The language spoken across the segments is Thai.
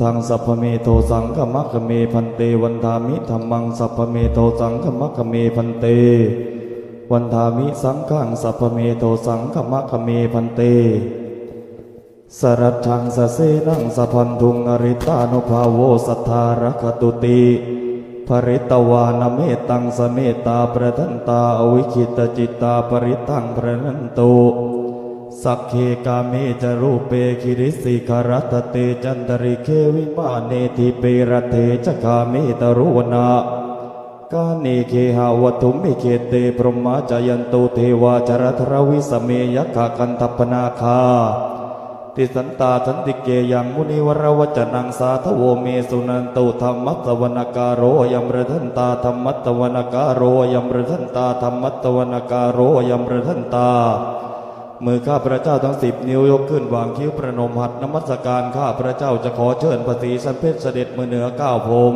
ทางสัพพเมโทสังฆมัคเมพันเตวันทามิธรรมังสัพพเมโทสังฆมัคเมพันเต วันทามิสังฆังสัพพเมโทสังฆมัคเมพันเต สรัทังสเสนังสะพันธุงอริตานุภาโวสัทธารคตุติภริตวานเมตังสเมตตาประทันตาอวิคิตจิตตาปริตังประนันตุ สักเคกาเมจรูปเปคิริสิคารตเตจันตริเควิมาเนติเปรเทจคาเมตรุวนา กาเนเคหาวัตุมิเคเตปรหมาจายันตุเทวาจรทรวิสเมยกะกันตปนาคา ติสันตาทันติเกยังมุนิวรวจนังสาทโวเมสุนันตุธรรมัตวนการโรยัมรทันตาธรรมัตวนการโรยัมรทันตาธรรมัตวนการโรยัมรทันตา มือข้าพระเจ้าทั้งสิบนิ้วยกขึ้นวางคิ้วประนมหัดนมัสการข้าพระเจ้าจะขอเชิญพระศรีสันเพชรเสด็จมือเหนือก้าวผม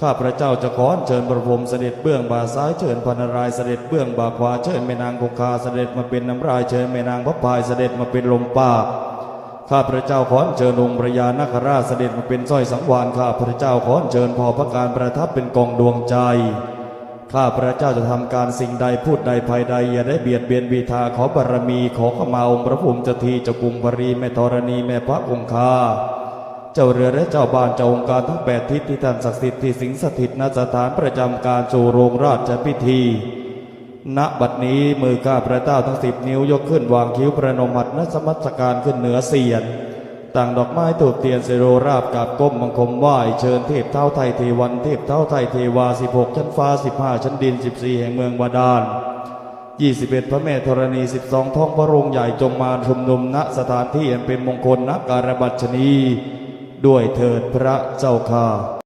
ข้าพระเจ้าจะขอเชิญพระพรมเสด็จเบื้องบ่าซ้ายเชิญพระนารายเสด็จเบื้องบ่าขวาเชิญแม่นางคงคาเสด็จมาเป็นน้ำลายเชิญแม่นางพระพายเสด็จมาเป็นลมปากข้าพระเจ้าขอเชิญองค์พระยานาคราชเสด็จมาเป็นสร้อยสังวานข้าพระเจ้าขอเชิญพอพระการประทับเป็นกองดวงใจ ข้าพระเจ้าจะทำการสิ่งใดพูดใดภายใด อย่าได้เบียดเบียนบีทาขอบารมีขอขมาองค์พระภูมิจทีเจ้ากรุงปรีแม่ธรณีแม่พระคงคาเจ้าเรือและเจ้าบ้านเจ้าองค์การทั้งแปดทิศที่ท่านศักดิ์สิทธิ์ที่สิงสถิตณสถานประจำการสู่โรงราชพิธีณบัดนี้มือข้าพระเจ้าทั้งสิบนิ้วยกขึ้นวางคิ้วประนมหัดนสมัสการขึ้นเหนือเสียน ต่างดอกไม้ถูกเตียนเซโรราบกับก้มบังคมไหว้เชิญเทพเท้าไทยเทวันเทพเท้าไทยเทวาสิบหกชั้นฟ้าสิบห้าชั้นดินสิบสี่แห่งเมืองบาดาลยี่สิบเอ็ดพระแม่ธรณีสิบสองท้องพระโรงใหญ่จงมาชุมนุมณสถานที่อันเป็นมงคลณการบัชนี ด้วยเถิดพระเจ้าค่า